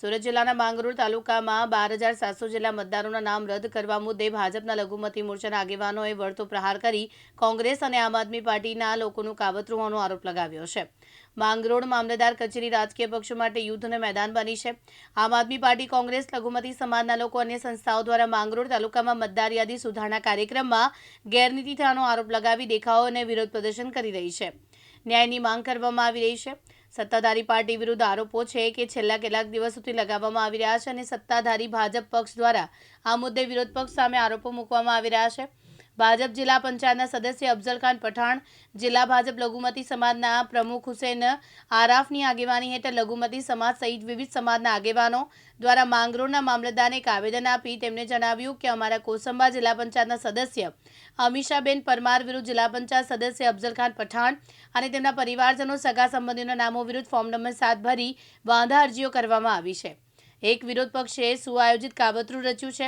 સુરત જિલ્લાના માંગરોળ તાલુકામાં બાર હજાર સાતસો જેટલા મતદારોના નામ રદ કરવા મુદ્દે ભાજપના લઘુમતી મોરચાના આગેવાનોએ વળતો પ્રહાર કરી કોંગ્રેસ અને આમ આદમી પાર્ટીના લોકોનું કાવતરું હોવાનો આરોપ લગાવ્યો છે. માંગરોળ મામલેદાર કચેરી રાજકીય પક્ષો માટે યુદ્ધને મેદાન બની છે. આમ આદમી પાર્ટી, કોંગ્રેસ, લઘુમતી સમાજના લોકો અન્ય સંસ્થાઓ દ્વારા માંગરોળ તાલુકામાં મતદાર યાદી સુધારણા કાર્યક્રમમાં ગેરનીતિ થવાનો આરોપ લગાવી દેખાવો અને વિરોધ પ્રદર્શન કરી રહી છે. ન્યાયની માંગ કરવામાં આવી રહી છે. સત્તાધારી પાર્ટી વિરુદ્ધ આરોપો છે કે છેલ્લા કેટલાક દિવસોથી લગાવવામાં આવી રહ્યા છે અને સત્તાધારી ભાજપ પક્ષ દ્વારા આ મુદ્દે વિરોધ પક્ષ સામે આરોપો મૂકવામાં આવી રહ્યા છે. ભાજપ જિલ્લા પંચાયતના સદસ્ય અફઝલ ખાન પઠાણ, જિલ્લા ભાજપ લઘુમતી સમાજના પ્રમુખ હુસેન આરાફની આગેવાની હેઠળ લઘુમતી સમાજ સહિત વિવિધ સમાજના આગેવાનો દ્વારા માંગરોળના મામલતદારને એક આવેદન આપી તેમણે જણાવ્યું કે અમારા કોસંબા જિલ્લા પંચાયતના સદસ્ય અમીષાબેન પરમાર વિરુદ્ધ જિલ્લા પંચાયત સદસ્ય અફઝલ ખાન પઠાણ અને તેમના પરિવારજનો સગા સંબંધીઓના નામો વિરુદ્ધ ફોર્મ નંબર સાત ભરી વાંધા અરજીઓ કરવામાં આવી છે. એક વિરોધ પક્ષે સુઆયોજિત કાવતરું રચ્યું છે.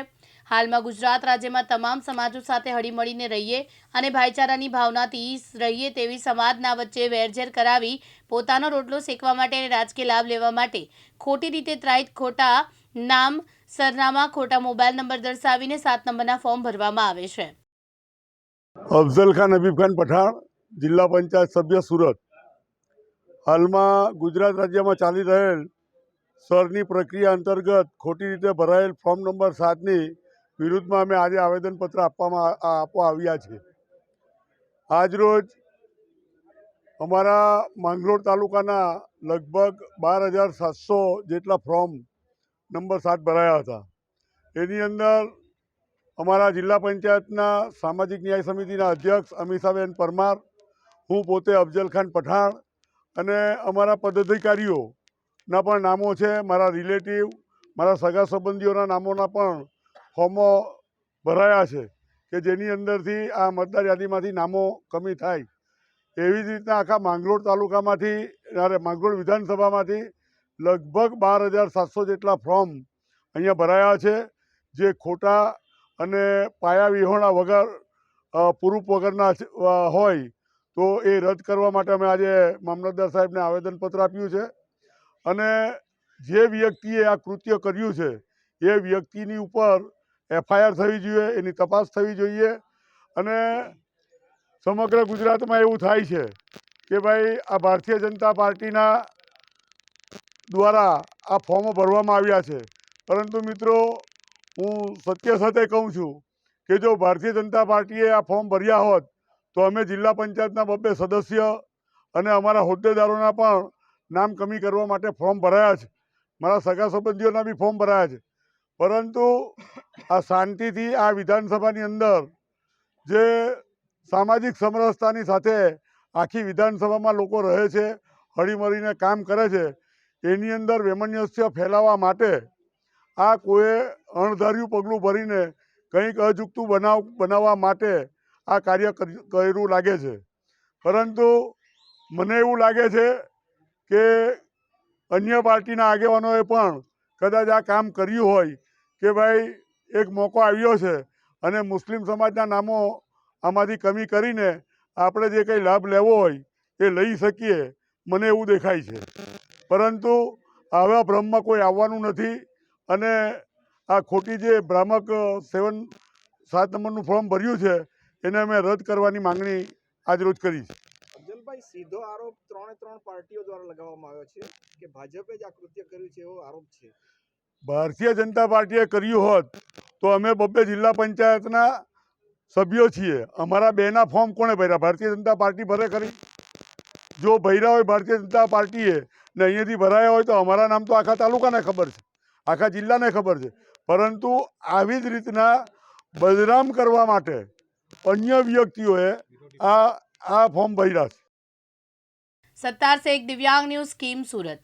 હાલમાં ગુજરાત રાજ્યમાં તમામ સમાજો સાથે હળીમળીને રહીએ અને ભાઈચારાની ભાવનાથી રહીએ તેવી સમાજના વચ્ચે વેરઝેર કરાવી પોતાનો રોટલો શેકવા માટે અને રાજકીય લાભ લેવા માટે ખોટી રીતે ત્રાહિત ખોટા નામ, સરનામા, ખોટા મોબાઈલ નંબર દર્શાવીને સાત નંબરના ફોર્મ ભરવામાં આવે છે. અફઝલ ખાન, હબીબ ખાન પઠાણ, જિલ્લા પંચાયત સભ્ય સુરત. હાલમાં ગુજરાત રાજ્યમાં ચાલી રહેલ સરની પ્રક્રિયા અંતર્ગત ખોટી રીતે ભરાયેલ ફોર્મ નંબર સાતની વિરુદ્ધમાં અમે આજે આવેદનપત્ર આપવામાં આપવા આવ્યા છે આજરોજ અમારા માંગરોળ તાલુકાના લગભગ બાર હજાર સાતસો જેટલા ફોર્મ નંબર સાત ભરાયા હતા. એની અંદર અમારા જિલ્લા પંચાયતના સામાજિક ન્યાય સમિતિના અધ્યક્ષ અમિષાબેન પરમાર, હું પોતે અફજલ ખાન પઠાણ અને અમારા પદાધિકારીઓના પણ નામો છે. મારા રિલેટિવ, મારા સગા સંબંધીઓના નામોના પણ ફોર્મો ભરાયા છે કે જેની અંદરથી આ મતદાર યાદીમાંથી નામો કમી થાય. એવી જ રીતના આખા માંગરોળ તાલુકામાંથી અરે માંગરોળ વિધાનસભામાંથી લગભગ બાર હજાર સાતસો જેટલા ફોર્મ અહીંયા ભરાયા છે જે ખોટા અને પાયા વિહોણા વગર અ, પુરૂપ વગરના હોય તો એ રદ કરવા માટે અમે આજે મામલતદાર સાહેબને આવેદનપત્ર આપ્યું છે. અને જે વ્યક્તિએ આ કૃત્ય કર્યું છે એ વ્યક્તિની ઉપર એફઆઈઆર થવી જોઈએ, એની તપાસ થવી જોઈએ અને સમગ્ર ગુજરાતમાં એવું થાય છે કે ભાઈ આ ભારતીય જનતા પાર્ટીના દ્વારા આ ફોર્મો ભરવામાં આવ્યા છે. પરંતુ મિત્રો, હું સત્ય સાથે કહું છું કે જો ભારતીય જનતા પાર્ટીએ આ ફોર્મ ભર્યા હોત, તો અમે જિલ્લા પંચાયતના બબ્બે સદસ્ય અને અમારા હોદ્દેદારોના પણ નામ કમી કરવા માટે ફોર્મ ભરાયા છે મારા સગા સંબંધીઓના બી ફોર્મ ભરાયા છે પરંતુ આ શાંતિથી આ વિધાનસભાની અંદર જે સામાજિક સમરસતાની સાથે આખી વિધાનસભામાં લોકો રહે છે, હળીમળીને કામ કરે છે, એની અંદર વેમનસ્ય ફેલાવવા માટે આ કોઈએ અણધાર્યું પગલું ભરીને કંઈક અજુકતું બનાવ, બનાવવા માટે આ કાર્ય કરી- કર્યું લાગે છે. પરંતુ મને એવું લાગે છે કે અન્ય પાર્ટીના આગેવાનોએ પણ કદાચ આ કામ કર્યું હોય કે ભાઈ, એક મોકો આવ્યો છે અને મુસ્લિમ સમાજના નામો આમાંથી કમી કરીને આપણે જે કંઈ લાભ લેવો હોય એ લઈ શકીએ. મને એવું દેખાય છે. પરંતુ આવા ભ્રમમાં કોઈ આવવાનું નથી અને આ ખોટી જે ભ્રામક સેવન સાત નંબરનું ફોર્મ ભર્યું છે એને અમે રદ કરવાની માંગણી આજરોજ કરી છે. અફજલભાઈ સીધો આરોપ ત્રણે ત્રણ પાર્ટીઓ દ્વારા લગાવવામાં આવ્યો છે કે ભાજપે જ આ કૃત્ય કર્યું છે એવો આરોપ છે. ભારતીય જનતા પાર્ટીએ કર્યું હોત, તો અમે બબ્બે જિલ્લા પંચાયતના સભ્યો છીએ. અમારા બેના ફોર્મ કોણે ભર્યા? ભારતીય જનતા પાર્ટી ભરે ખરી? જો ભર્યા હોય ભારતીય જનતા પાર્ટીએ ને અહીંયાથી ભરાયા હોય તો અમારા નામ તો આખા તાલુકાને ખબર છે, આખા જિલ્લાને ખબર છે. પરંતુ આવી જ રીતના બદનામ કરવા માટે અન્ય વ્યક્તિઓએ આ આ ફોર્મ ભર્યા છે. સત્તાર શેખ દિવ્યાંગ ન્યૂઝ સ્કીમ સુરત.